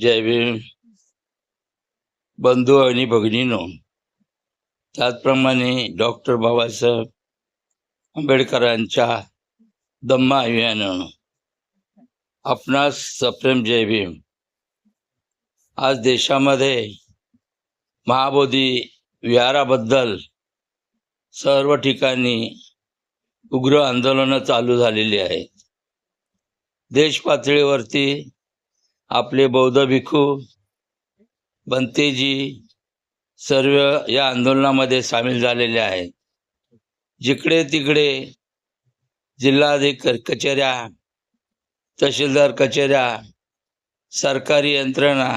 जय भीम बंधू आणि भगिनीनो त्याचप्रमाणे डॉक्टर बाबासाहेब आंबेडकरांच्या दम्मा अभियानं आपणास सप्रेम जय भीम आज देशामध्ये महाबोधी विहाराबद्दल सर्व ठिकाणी उग्र आंदोलनं चालू झालेली आहेत. देश पातळीवरती आपले बौद्ध भिक्खू बंतेजी सर्व या आंदोलनामध्ये सामील झालेले आहेत. जिकडे तिकडे जिल्हाधिकारी कचेऱ्या तहसीलदार कचेऱ्या सरकारी यंत्रणा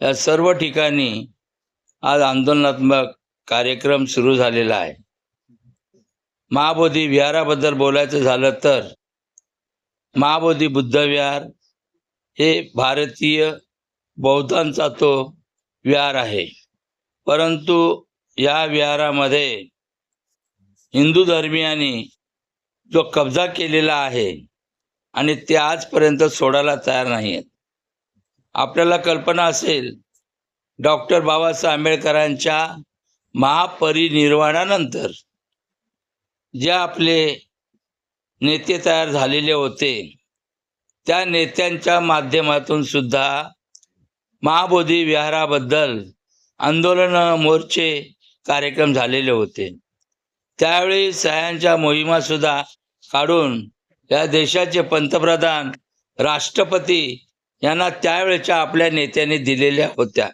या सर्व ठिकाणी आज आंदोलनात्मक कार्यक्रम सुरू झालेला आहे. महाबोधी विहाराबद्दल बोलायचं झालं तर महाबोधी बुद्ध विहार हे भारतीय बौद्धांचा तो विहार आहे. परंतु या विहारामध्ये हिंदू धर्मियांनी जो कब्जा केलेला आहे आणि ते आजपर्यंत सोडायला तयार नाही आहेत आपल्याला कल्पना असेल डॉक्टर बाबासाहेब आंबेडकरांच्या महापरिनिर्वाणानंतर जे आपले नेते तयार झालेले होते त्या नेत्यांच्या माध्यमातून सुद्धा महाबोधी विहाराबद्दल आंदोलन मोर्चे कार्यक्रम झालेले होते. त्यावेळी सह्यांच्या मोहिमा सुद्धा काढून या देशाचे पंतप्रधान राष्ट्रपती यांना त्यावेळेच्या आपल्या नेत्यांनी दिलेल्या होत्या.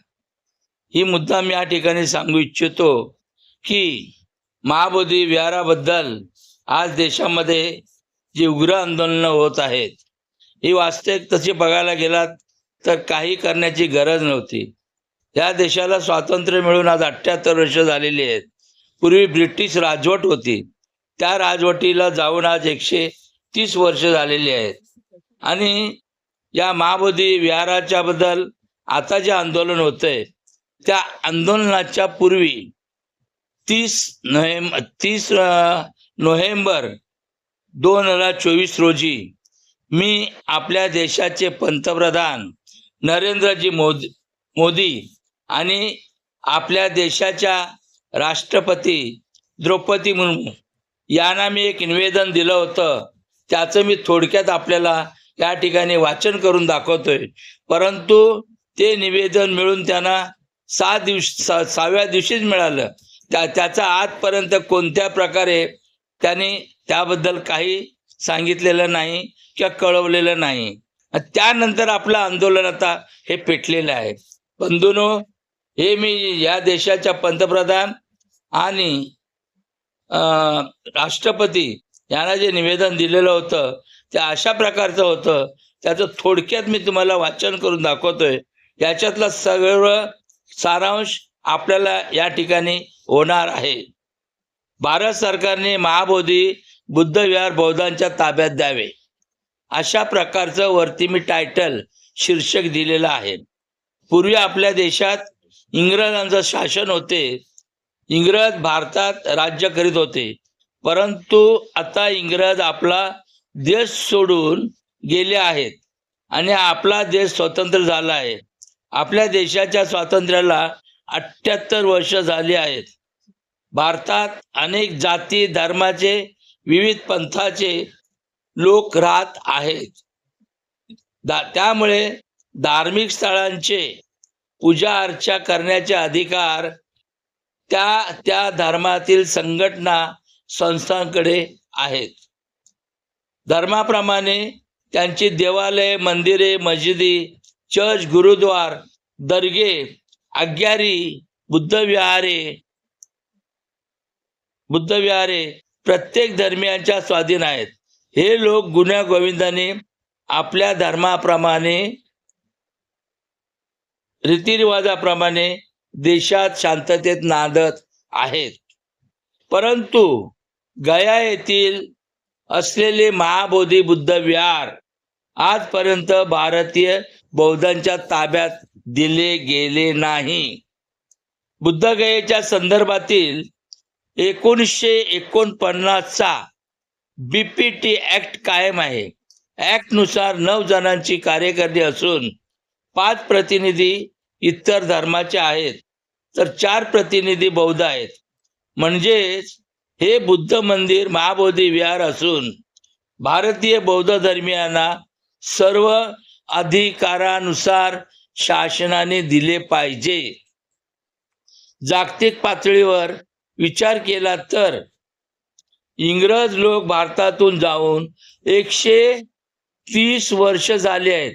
ही मुद्दा मी या ठिकाणी सांगू इच्छितो की महाबोधी विहाराबद्दल आज देशामध्ये जी उग्र आंदोलनं होत आहेत ही वास्तविक तशी बघायला गेलात तर काही करण्याची गरज नव्हती. या देशाला स्वातंत्र्य मिळून आज अठ्ठ्याहत्तर वर्ष झालेली आहेत. पूर्वी ब्रिटिश राजवट होती. त्या राजवटीला जाऊन आज एकशे तीस वर्ष झालेली आहेत. आणि या महाबोधी विहाराच्या बद्दल आता जे आंदोलन होतंय त्या आंदोलनाच्या पूर्वी तीस नोव्हेंबर तीस नोव्हेंबर दोन हजार चोवीस रोजी मी आपल्या देशाचे पंतप्रधान नरेंद्रजी मोदी मोदी आणि आपल्या देशाच्या राष्ट्रपती द्रौपदी मुर्मू यांना मी एक निवेदन दिलं होतं. त्याचं मी थोडक्यात आपल्याला या ठिकाणी वाचन करून दाखवतोय. परंतु ते निवेदन मिळून त्यांना सहा दिवस सा- सहाव्या दिवशीच मिळालं. त्या त्याचा आजपर्यंत कोणत्या प्रकारे त्यांनी त्याबद्दल काही सांगितलेलं नाही किंवा कळवलेलं नाही. त्यानंतर आपलं आंदोलन आता हे पेटलेलं आहे. बंधूनो हे मी या देशाच्या पंतप्रधान आणि अं, राष्ट्रपती यांना जे निवेदन दिलेलं होतं ते अशा प्रकारचं होतं. त्याचं थोडक्यात मी तुम्हाला वाचन करून दाखवतोय. याच्यातला सर्व सारांश आपल्याला या ठिकाणी होणार आहे. भारत सरकारने महाबोधी बुद्ध विहार बौद्धांच्या ताब्यात द्यावे. अशा प्रकारचं वरती मी टायटल शीर्षक दिलेलं आहे. पूर्वी आपल्या देशात इंग्रजांचं शासन होते. इंग्रज भारतात राज्य करीत होते. परंतु आता इंग्रज आपला देश सोडून गेले आहेत आणि आपला देश स्वतंत्र झाला आहे. आपल्या देशाच्या स्वातंत्र्याला अठ्ठ्याहत्तर वर्ष झाली आहेत. भारतात अनेक जाती धर्माचे विविध पंथाचे लोक राहत आहेत. दा त्यामुळे धार्मिक स्थळांचे पूजा अर्चा करण्याचे अधिकार त्या त्या धर्मातील संघटना संस्थांकडे आहेत. धर्माप्रमाणे त्यांची देवालय मंदिरे मशिदी चर्च गुरुद्वार दर्गे आज्ञारी बुद्धविहारे बुद्धविहारे प्रत्येक धर्मियांच्या स्वाधीन आहेत. हे लोक गुन्ह्या गोविंदाने आपल्या धर्माप्रमाणे रीतिरिवाजाप्रमाणे देशात शांततेत नांदत आहेत. परंतु गया येथील असलेले महाबोधी बुद्ध विहार आजपर्यंत भारतीय बौद्धांच्या ताब्यात दिले गेले नाही. बुद्धगयेच्या संदर्भातील एकोणीसशे एकोणपन्नासचा बीपीटी ॲक्ट कायम आहे. ॲक्टनुसार नऊ जणांची कार्यकर्ती असून पाच प्रतिनिधी इतर धर्माचे आहेत तर चार प्रतिनिधी बौद्ध आहेत. म्हणजेच हे बुद्ध मंदिर महाबोधी विहार असून भारतीय बौद्ध धर्मियांना सर्व अधिकारानुसार शासनाने दिले पाहिजे. जागतिक पातळीवर विचार केला तर इंग्रज लोक भारतातून जाऊन एकशे तीस वर्ष झाले आहेत.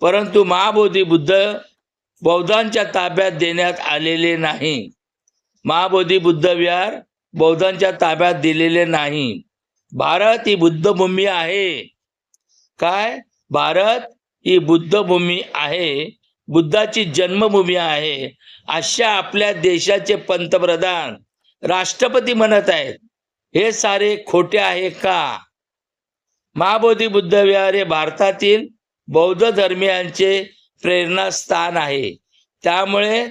परंतु महाबोधी बुद्ध बौद्धांच्या ताब्यात देण्यात आलेले नाही. महाबोधी बुद्ध विहार बौद्धांच्या ताब्यात दिलेले नाही. भारत ही बुद्धभूमी आहे. काय? भारत ही बुद्धभूमी आहे. बुद्धाची जन्मभूमी आहे. अशा आपल्या देशाचे पंतप्रधान राष्ट्रपती म्हणत आहेत हे सारे खोटे आहे का? महाबोधी बुद्ध विहार हे भारतातील बौद्ध धर्मियांचे प्रेरणास्थान आहे. त्यामुळे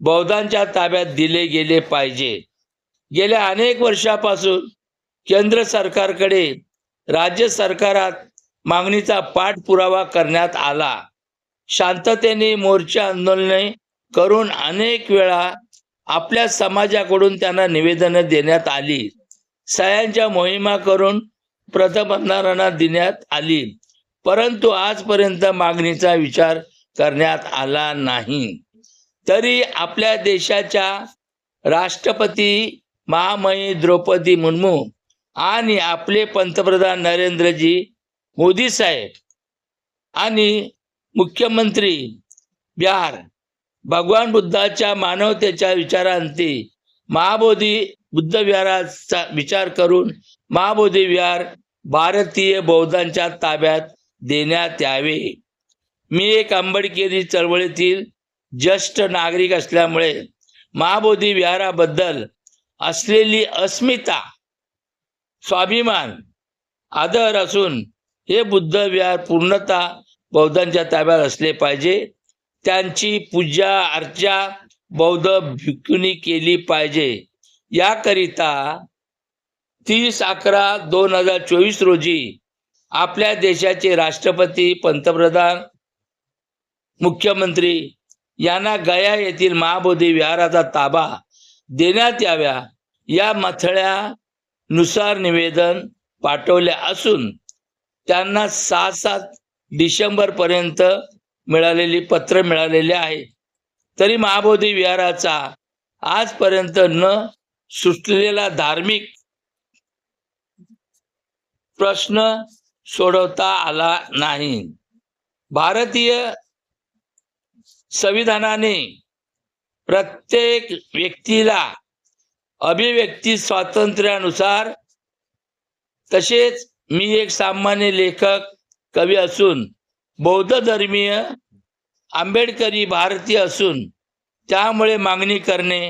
बौद्धांच्या ताब्यात दिले गेले पाहिजे. गेल्या अनेक वर्षापासून केंद्र सरकारकडे राज्य सरकारात मागणीचा पाठपुरावा करण्यात आला. शांततेने मोर्चा आंदोलने करून अनेक वेळा आपल्या समाजाकडून त्यांना निवेदनं देण्यात आली. सह्यांच्या मोहिमा करून प्रतबंधारणा देण्यात आली. परंतु आजपर्यंत मागणीचा विचार करण्यात आला नाही. तरी आपल्या देशाच्या राष्ट्रपती महामयी द्रौपदी मुर्मू आणि आपले पंतप्रधान नरेंद्रजी मोदी साहेब आणि मुख्यमंत्री बिहार भगवान बुद्धाच्या मानवतेच्या विचारांती महाबोधी बुद्ध विहाराचा विचार करून महाबोधी विहार भारतीय बौद्धांच्या ताब्यात देण्यात यावे. मी एक आंबडकेरी चळवळीतील ज्येष्ठ नागरिक असल्यामुळे महाबोधी विहाराबद्दल असलेली अस्मिता स्वाभिमान आदर असून हे बुद्ध विहार पूर्णतः बौद्धांच्या ताब्यात असले पाहिजे. त्यांची पूजा अर्चा बौद्ध भिक्खूंनी केली पाहिजे. याकरिता तीस अकरा दोन हजार चोवीस रोजी आपल्या देशाचे राष्ट्रपती पंतप्रधान मुख्यमंत्री यांना गया येथील महाबोधी विहाराचा ताबा देण्यात याव्या या मथळ्यानुसार निवेदन पाठवले असून त्यांना सात सात डिसेंबरपर्यंत मिळालेली पत्र मिळालेले आहे. तरी महाबोधी विहाराचा आजपर्यंत न सुटलेला धार्मिक प्रश्न सोडवता आला नाही. भारतीय संविधानाने प्रत्येक व्यक्तीला अभिव्यक्ती स्वातंत्र्यानुसार तसेच मी एक सामान्य लेखक कवी असून बौद्ध धर्मीय आंबेडकरी भारतीय असून त्यामुळे मागणी करणे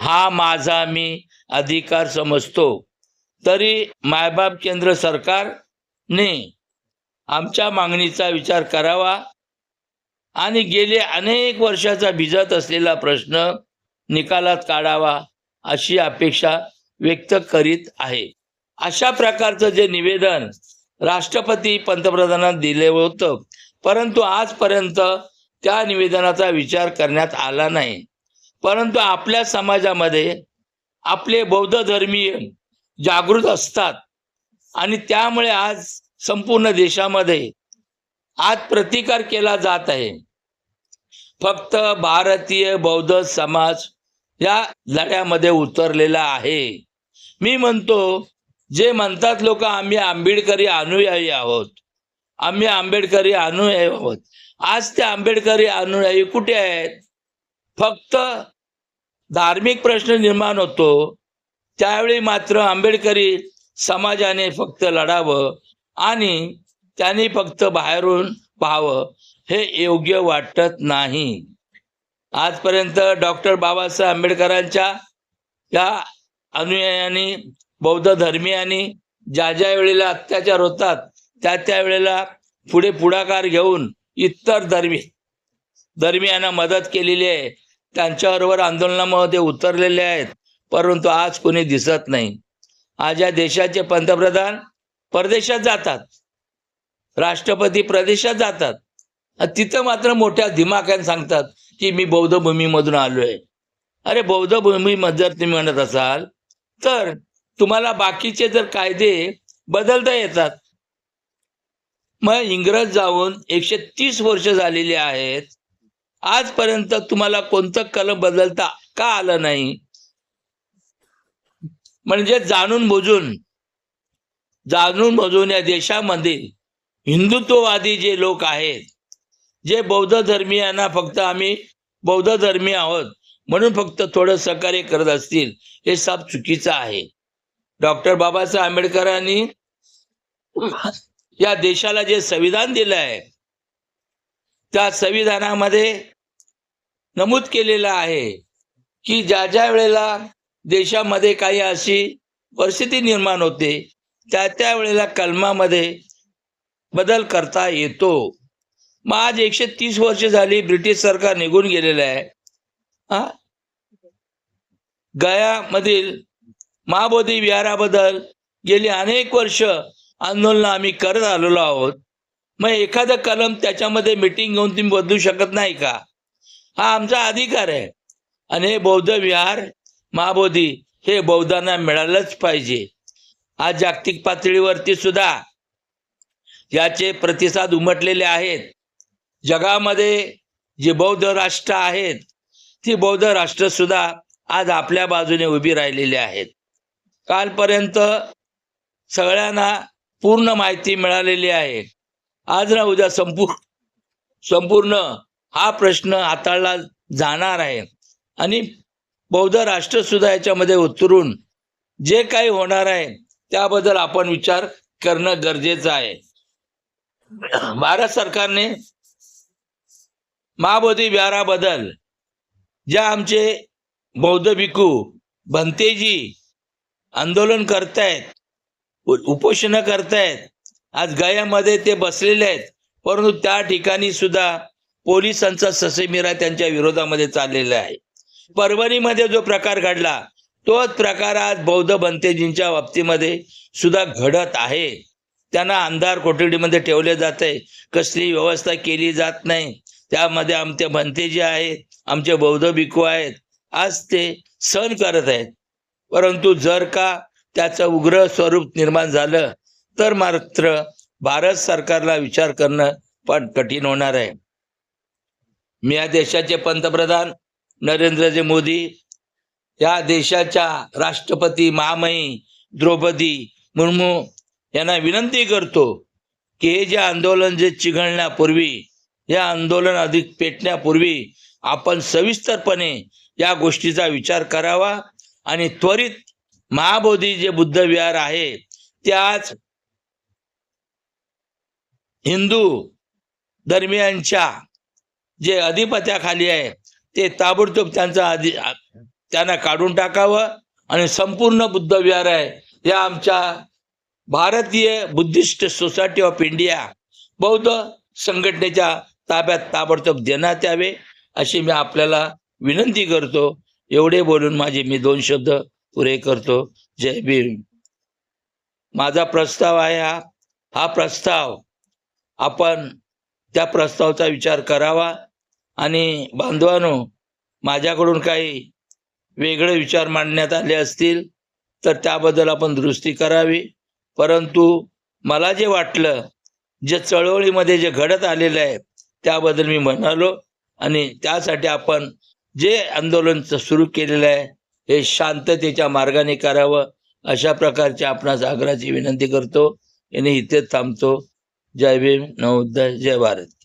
हा माझा मी अधिकार समजतो. तरी मायबाप केंद्र सरकारने आमच्या मागणीचा विचार करावा आणि गेले अनेक वर्षाचा भिजत असलेला प्रश्न निकालात काढावा अशी अपेक्षा व्यक्त करीत आहे. अशा प्रकारचं जे निवेदन राष्ट्रपती पंतप्रधानांना दिले होतं. परंतु आजपर्यंत त्या निवेदनाचा विचार करण्यात आला नाही. परंतु आपल्या समाजामध्ये आपले बौद्ध धर्मीय जागृत असतात. आणि त्यामुळे आज संपूर्ण देशामध्ये आज प्रतिकार केला जात आहे. फक्त भारतीय बौद्ध समाज या लढ्यामध्ये उतरलेला आहे. मी म्हणतो जे म्हणतात लोक आम्ही आंबेडकरी अनुयायी आहोत. आम्ही आंबेडकरी अनुयायी आहोत. आज ते आंबेडकरी अनुयायी कुठे आहेत? फक्त धार्मिक प्रश्न निर्माण होतो. त्यावेळी मात्र आंबेडकरी समाजाने फक्त लढावं आणि त्यांनी फक्त बाहेरून पाहावं हे योग्य वाटत नाही. आजपर्यंत डॉक्टर बाबासाहेब आंबेडकरांच्या या अनुयायांनी बौद्ध धर्मियांनी ज्या ज्या वेळेला अत्याचार होतात त्या त्या वेळेला पुढे पुढाकार घेऊन इतर धर्मी धर्मियांना मदत केलेली आहे. त्यांच्याबरोबर आंदोलनामध्ये उतरलेले आहेत परंतु आज कोणी दिसत नाही. आज या देशाचे पंतप्रधान परदेशात जातात. राष्ट्रपती प्रदेशात जातात. तिथं मात्र मोठ्या दिमाखाने सांगतात की मी बौद्ध भूमीमधून आलोय. अरे बौद्ध भूमीमध्ये जर तुम्ही म्हणत असाल तर तुम्हाला बाकीचे जर कायदे बदलता येतात. मग इंग्रज जाऊन एकशे तीस वर्ष झालेली आहेत. आजपर्यंत तुम्हाला कोणतं कलम बदलता का आलं नाही? म्हणजे जाणून बुजून जाणून बुजून या देशामध्ये हिंदुत्ववादी जे लोक आहेत जे बौद्ध धर्मीयांना फक्त आम्ही बौद्ध धर्मी आहोत म्हणून फक्त थोडं सहकार्य करत असतील हे सब चुकीचं आहे. डॉक्टर बाबासाहेब आंबेडकरांनी या देशाला जे संविधान दिलं आहे त्या संविधानामध्ये नमूद केलेलं आहे की ज्या ज्या वेळेला देशामध्ये काही अशी परिस्थिती निर्माण होते त्या त्या वेळेला कलमामध्ये बदल करता येतो. मग आज एकशे तीस वर्ष झाली ब्रिटिश सरकार निघून गेलेलं आहे. हा? गयामधील महाबोधी विहाराबद्दल गेली अनेक वर्ष आंदोलन आम्ही करत आलेलो आहोत. मग एखादं कलम त्याच्यामध्ये मिटिंग घेऊन तुम्ही बदलू शकत नाही का? हा आमचा अधिकार आहे. आणि हे बौद्ध विहार महाबोधी हे बौद्धांना मिळालंच पाहिजे. आज जागतिक पातळीवरती सुद्धा याचे प्रतिसाद उमटलेले आहेत. जगामध्ये जी बौद्ध राष्ट्र आहेत ती बौद्ध राष्ट्रसुद्धा आज आपल्या बाजूने उभी राहिलेली आहेत. कालपर्यंत सगळ्यांना पूर्ण माहिती मिळालेली आहे. आज ना उद्या संपूर्ण संपूर्ण हा प्रश्न हाताळला जाणार आहे. आणि बौद्ध राष्ट्रसुद्धा याच्यामध्ये उतरून जे काही होणार आहे त्याबद्दल आपण विचार करणं गरजेचं आहे. भारत सरकारने महाबोधी विहाराबद्दल ज्या आमचे बौद्ध भिकू भंतेजी आंदोलन करतायत उपोषण करतायत. आज गयामध्ये ते बसलेले आहेत. परंतु त्या ठिकाणी सुद्धा पोलिसांचा ससेमिरा त्यांच्या विरोधामध्ये चाललेला आहे. परभणीमध्ये जो प्रकार घडला तोच प्रकार आज बौद्ध भंतेजींच्या बाबतीमध्ये सुद्धा घडत आहे. त्यांना अंधार कोठडीमध्ये ठेवले जात. आहे कसली व्यवस्था केली जात नाही. त्यामध्ये आमचे भंतेजी आहेत आमचे बौद्ध भिकू आहेत. आज ते सहन करत आहेत. परंतु जर का त्याचं उग्र स्वरूप निर्माण झालं तर मात्र भारत सरकारला विचार करणं पण कठीण होणार आहे. मी या देशाचे पंतप्रधान नरेंद्रजी मोदी या देशाच्या राष्ट्रपती महामयी द्रौपदी मुर्मू यांना विनंती करतो की हे जे आंदोलन जे चिघळण्यापूर्वी हे आंदोलन अधिक पेटण्यापूर्वी आपण सविस्तरपणे या गोष्टीचा विचार करावा आणि त्वरित महाबोधी जे बुद्ध विहार आहे ते आज हिंदू धर्मियांच्या जे अधिपत्याखाली आहे ते ताबडतोब त्यांचा अधि त्यांना काढून टाकावं आणि संपूर्ण बुद्ध विहार आहे या आमच्या भारतीय बुद्धिस्ट सोसायटी ऑफ इंडिया बौद्ध संघटनेच्या ताब्यात ताबडतोब देण्यात यावे अशी मी आपल्याला विनंती करतो. एवढे बोलून माझे मी दोन शब्द पुरे करतो. जय भीम. माझा प्रस्ताव आहे हा. हा प्रस्ताव आपण त्या प्रस्तावाचा विचार करावा. आणि बांधवानो माझ्याकडून काही वेगळे विचार मांडण्यात आले असतील तर त्याबद्दल आपण दुरुस्ती करावी. परंतु मला जे वाटलं जे चळवळीमध्ये जे घडत आलेलं आहे त्याबद्दल मी म्हणालो. आणि त्यासाठी आपण जे आंदोलन सुरू केलेलं आहे हे शांततेच्या मार्गाने करावं अशा प्रकारच्या आपणास आग्रहाची विनंती करतो. आणि इथे थांबतो. जय भीम. नवोदय. जय भारत.